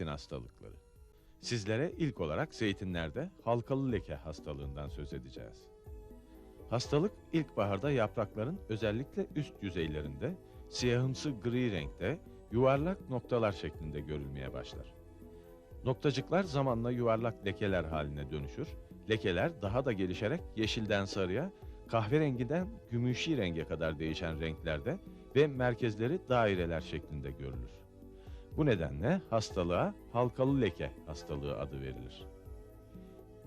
Zeytin hastalıkları. Sizlere ilk olarak zeytinlerde halkalı leke hastalığından söz edeceğiz. Hastalık ilkbaharda yaprakların özellikle üst yüzeylerinde siyahımsı gri renkte yuvarlak noktalar şeklinde görülmeye başlar. Noktacıklar zamanla yuvarlak lekeler haline dönüşür. Lekeler daha da gelişerek yeşilden sarıya, kahverengiden gümüşi renge kadar değişen renklerde ve merkezleri daireler şeklinde görülür. Bu nedenle hastalığa halkalı leke hastalığı adı verilir.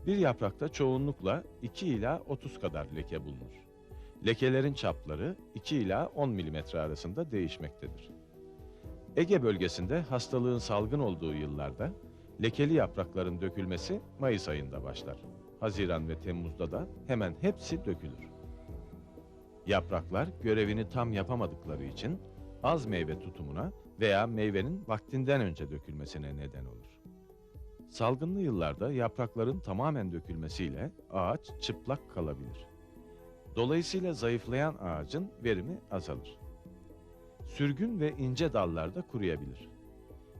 Bir yaprakta çoğunlukla 2 ila 30 kadar leke bulunur. Lekelerin çapları 2 ila 10 mm arasında değişmektedir. Ege bölgesinde hastalığın salgın olduğu yıllarda lekeli yaprakların dökülmesi Mayıs ayında başlar. Haziran ve Temmuz'da da hemen hepsi dökülür. Yapraklar görevini tam yapamadıkları için az meyve tutumuna veya meyvenin vaktinden önce dökülmesine neden olur. Salgınlı yıllarda yaprakların tamamen dökülmesiyle ağaç çıplak kalabilir. Dolayısıyla zayıflayan ağacın verimi azalır. Sürgün ve ince dallarda kuruyabilir.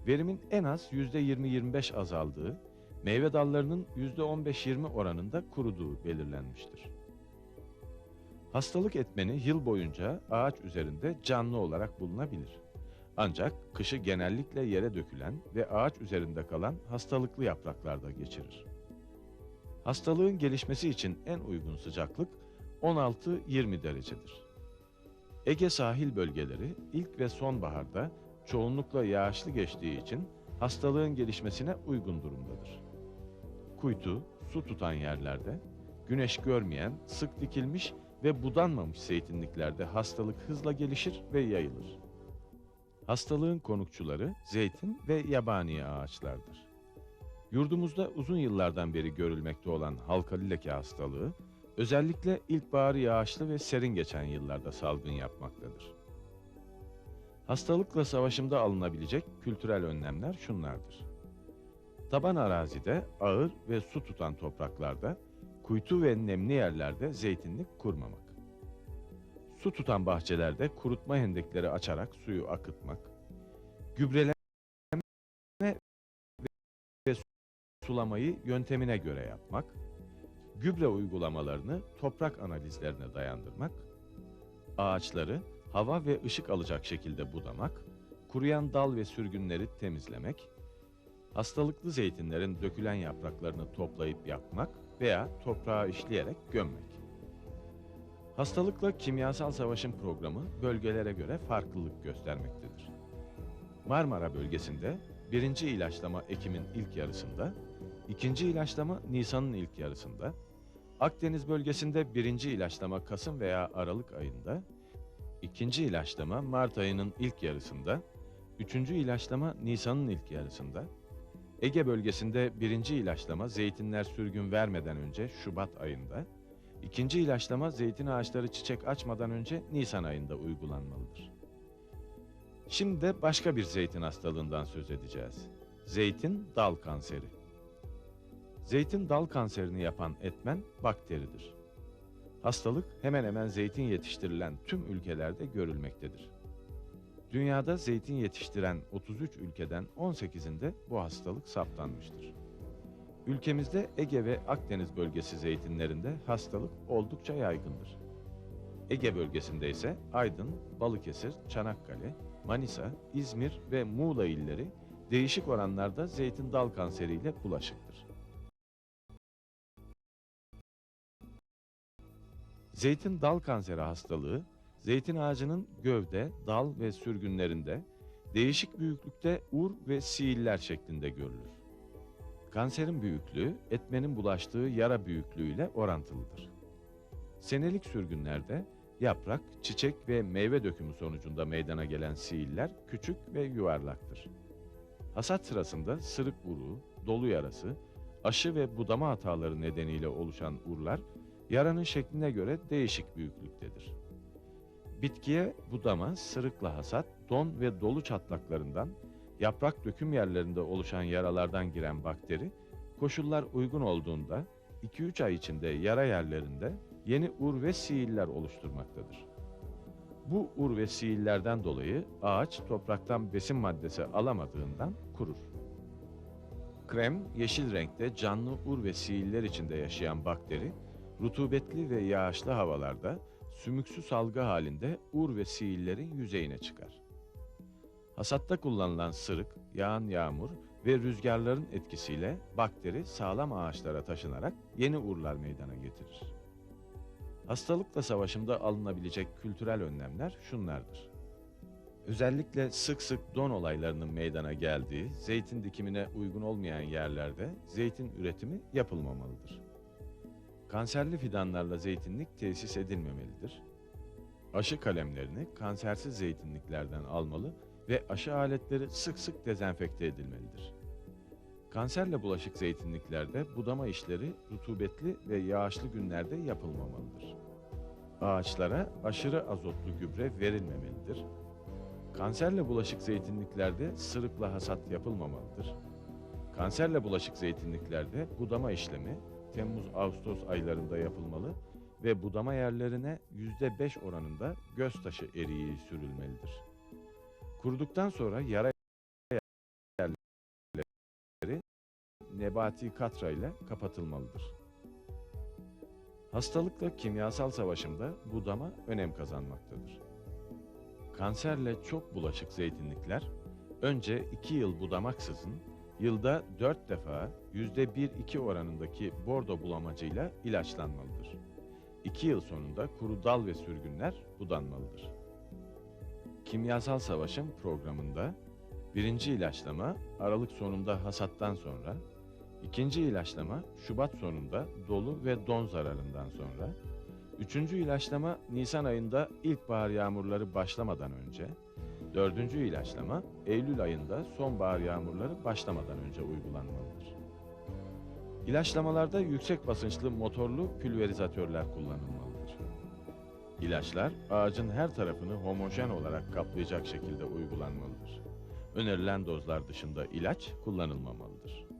Verimin en az %20-25 azaldığı, meyve dallarının %15-20 oranında kuruduğu belirlenmiştir. Hastalık etmeni yıl boyunca ağaç üzerinde canlı olarak bulunabilir. Ancak kışı genellikle yere dökülen ve ağaç üzerinde kalan hastalıklı yapraklarda geçirir. Hastalığın gelişmesi için en uygun sıcaklık 16-20 derecedir. Ege sahil bölgeleri ilk ve sonbaharda çoğunlukla yağışlı geçtiği için hastalığın gelişmesine uygun durumdadır. Kuytu, su tutan yerlerde, güneş görmeyen, sık dikilmiş ve budanmamış zeytinliklerde hastalık hızla gelişir ve yayılır. Hastalığın konukçuları zeytin ve yabani ağaçlardır. Yurdumuzda uzun yıllardan beri görülmekte olan halkalı leke hastalığı, özellikle ilkbaharı yağışlı ve serin geçen yıllarda salgın yapmaktadır. Hastalıkla savaşımda alınabilecek kültürel önlemler şunlardır. Taban arazide ağır ve su tutan topraklarda, kuytu ve nemli yerlerde zeytinlik kurmamak. Su tutan bahçelerde kurutma hendekleri açarak suyu akıtmak. Gübreleme ve sulamayı yöntemine göre yapmak. Gübre uygulamalarını toprak analizlerine dayandırmak. Ağaçları hava ve ışık alacak şekilde budamak. Kuruyan dal ve sürgünleri temizlemek. Hastalıklı zeytinlerin dökülen yapraklarını toplayıp yakmak veya toprağa işleyerek gömmek. Hastalıkla kimyasal savaşın programı bölgelere göre farklılık göstermektedir. Marmara bölgesinde birinci ilaçlama Ekim'in ilk yarısında, ikinci ilaçlama Nisan'ın ilk yarısında, Akdeniz bölgesinde birinci ilaçlama Kasım veya Aralık ayında, ikinci ilaçlama Mart ayının ilk yarısında, üçüncü ilaçlama Nisan'ın ilk yarısında, Ege bölgesinde birinci ilaçlama zeytinler sürgün vermeden önce Şubat ayında, ikinci ilaçlama zeytin ağaçları çiçek açmadan önce Nisan ayında uygulanmalıdır. Şimdi de başka bir zeytin hastalığından söz edeceğiz. Zeytin dal kanseri. Zeytin dal kanserini yapan etmen bakteridir. Hastalık hemen hemen zeytin yetiştirilen tüm ülkelerde görülmektedir. Dünyada zeytin yetiştiren 33 ülkeden 18'inde bu hastalık saptanmıştır. Ülkemizde Ege ve Akdeniz bölgesi zeytinlerinde hastalık oldukça yaygındır. Ege bölgesinde ise Aydın, Balıkesir, Çanakkale, Manisa, İzmir ve Muğla illeri değişik oranlarda zeytin dal kanseriyle bulaşıktır. Zeytin dal kanseri hastalığı, zeytin ağacının gövde, dal ve sürgünlerinde değişik büyüklükte ur ve siiller şeklinde görülür. Kanserin büyüklüğü, etmenin bulaştığı yara büyüklüğüyle orantılıdır. Senelik sürgünlerde yaprak, çiçek ve meyve dökümü sonucunda meydana gelen siiller küçük ve yuvarlaktır. Hasat sırasında sırık uruğu, dolu yarası, aşı ve budama hataları nedeniyle oluşan urlar, yaranın şekline göre değişik büyüklüktedir. Bitkiye budama, sırıkla hasat, don ve dolu çatlaklarından, yaprak döküm yerlerinde oluşan yaralardan giren bakteri, koşullar uygun olduğunda 2-3 ay içinde yara yerlerinde yeni ur ve siiller oluşturmaktadır. Bu ur ve siillerden dolayı ağaç topraktan besin maddesi alamadığından kurur. Krem, yeşil renkte canlı ur ve siiller içinde yaşayan bakteri, rutubetli ve yağışlı havalarda sümüksü salgı halinde ur ve siillerin yüzeyine çıkar. Hasatta kullanılan sırık, yağan yağmur ve rüzgarların etkisiyle bakteri sağlam ağaçlara taşınarak yeni urlar meydana getirir. Hastalıkla savaşımda alınabilecek kültürel önlemler şunlardır. Özellikle sık sık don olaylarının meydana geldiği, zeytin dikimine uygun olmayan yerlerde zeytin üretimi yapılmamalıdır. Kanserli fidanlarla zeytinlik tesis edilmemelidir. Aşı kalemlerini kansersiz zeytinliklerden almalı ve aşı aletleri sık sık dezenfekte edilmelidir. Kanserle bulaşık zeytinliklerde budama işleri rutubetli ve yağışlı günlerde yapılmamalıdır. Ağaçlara aşırı azotlu gübre verilmemelidir. Kanserle bulaşık zeytinliklerde sırıkla hasat yapılmamalıdır. Kanserle bulaşık zeytinliklerde budama işlemi Temmuz-Ağustos aylarında yapılmalı ve budama yerlerine %5 oranında göz eriği sürülmelidir. Kuruduktan sonra yara yerleri nebati katra ile kapatılmalıdır. Hastalıkla kimyasal savaşımda budama önem kazanmaktadır. Kanserle çok bulaşık zeytinlikler önce 2 yıl budamaksızın yılda 4 defa %1-2 oranındaki bordo bulamacıyla ilaçlanmalıdır. 2 yıl sonunda kuru dal ve sürgünler budanmalıdır. Kimyasal savaşım programında birinci ilaçlama Aralık sonunda hasattan sonra, ikinci ilaçlama Şubat sonunda dolu ve don zararından sonra, üçüncü ilaçlama Nisan ayında ilkbahar yağmurları başlamadan önce, dördüncü ilaçlama Eylül ayında sonbahar yağmurları başlamadan önce uygulanmalıdır. İlaçlamalarda yüksek basınçlı motorlu pülverizatörler kullanılmalıdır. İlaçlar ağacın her tarafını homojen olarak kaplayacak şekilde uygulanmalıdır. Önerilen dozlar dışında ilaç kullanılmamalıdır.